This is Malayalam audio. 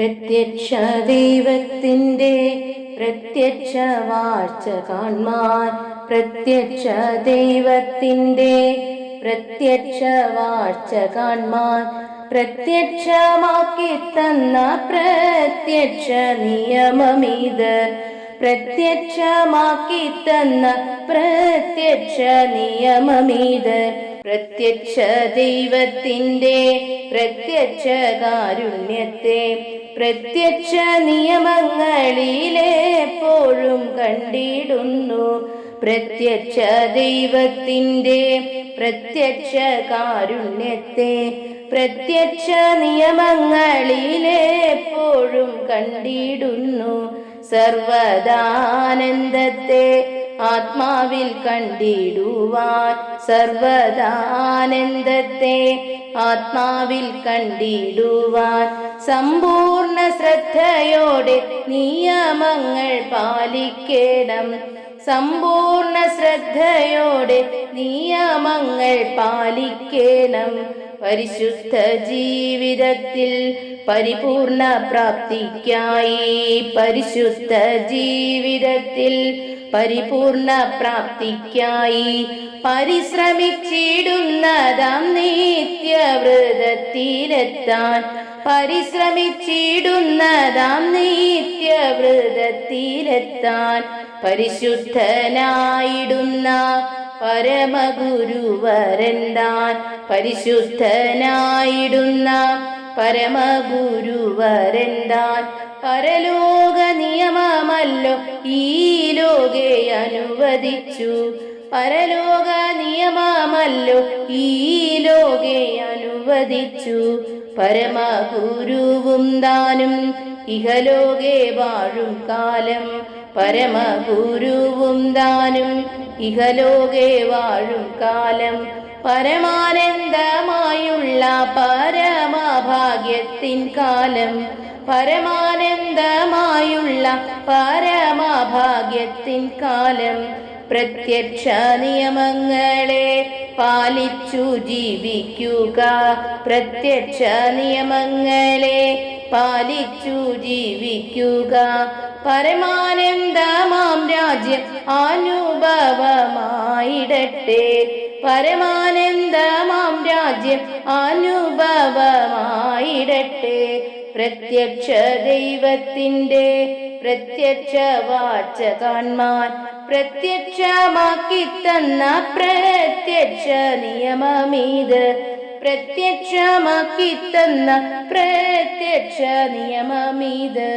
പ്രത്യക്ഷ ദൈവത്തിന്റെ പ്രത്യക്ഷ വാഴ്ച കാൺമാൻ പ്രത്യക്ഷ ദൈവത്തിന്റെ പ്രത്യക്ഷ വാഴ്ച കാൺമാൻ പ്രത്യക്ഷമാക്കി തന്ന പ്രത്യക്ഷ നിയമമിത്. പ്രത്യക്ഷമാക്കി തന്ന പ്രത്യക്ഷ നിയമമിത്. പ്രത്യക്ഷ ദൈവത്തിന്റെ പ്രത്യക്ഷ കാരുണ്യത്തെ പ്രത്യക്ഷ നിയമങ്ങളിലെപ്പോഴും കണ്ടിടുന്നു. പ്രത്യക്ഷ ദൈവത്തിന്റെ പ്രത്യക്ഷ കാരുണ്യത്തെ പ്രത്യക്ഷ നിയമങ്ങളിലെപ്പോഴും കണ്ടിടുന്നു. സർവദാനന്ദത്തെ ആത്മാവിൽ കണ്ടിടുവാൻ സർവദാനന്ദത്തെ. ആത്മാവിൽ കണ്ടിടുവാൻ സമ്പൂർണ ശ്രദ്ധയോടെ നിയമങ്ങൾ പാലിക്കണം. സമ്പൂർണ ശ്രദ്ധയോടെ നിയമങ്ങൾ പാലിക്കണം. പരിശുദ്ധ ജീവിതത്തിൽ പരിപൂർണ പ്രാപ്തിക്കായി പരിശുദ്ധ ജീവിതത്തിൽ പരിപൂർണ പ്രാപ്തിക്കായി പരിശ്രമിച്ചിടുന്നതാം നിത്യവ്രതത്തിലെത്താൻ പരിശ്രമിച്ചിടുന്നതാം നിത്യവ്രതത്തിലെത്താൻ പരിശുദ്ധനായിടുന്ന പരമഗുരുവരന്താൻ പരിശുദ്ധനായിടുന്ന പരമഗുരുവരന്താൻ പരലോക നിയമമല്ലോ ഈ ലോകെ അനുവദിച്ചു. പരലോക നിയമമല്ലോ ഈ ലോകെ അനുവദിച്ചു. പരമഗുരുവും ദാനും ഇഹലോകെ വാഴും കാലം. പരമഗുരുവും താനും ഇഹലോകെ വാഴും കാലം പരമാനന്ദമായുള്ള പരമഭാഗ്യത്തിൻ കാലം പരമാനന്ദമായുള്ള പരമഭാഗ്യത്തിൻ കാലം പ്രത്യക്ഷ നിയമങ്ങളെ പാലിച്ചു ജീവിക്കുക. പ്രത്യക്ഷ നിയമങ്ങളെ പാലിച്ചു ജീവിക്കുക. പരമാനന്ദമാം രാജ്യം അനുഭവമായിടട്ടെ. പരമാനന്ദമാം രാജ്യം അനുഭവമായിടട്ടെ. പ്രത്യക്ഷ ദൈവത്തിന്റെ പ്രത്യക്ഷ കാൺമാൻ പ്രത്യക്ഷമാക്കി തന്ന പ്രത്യക്ഷ നിയമമീത്. പ്രത്യക്ഷമാക്കി തന്ന പ്രത്യക്ഷ നിയമമീത്.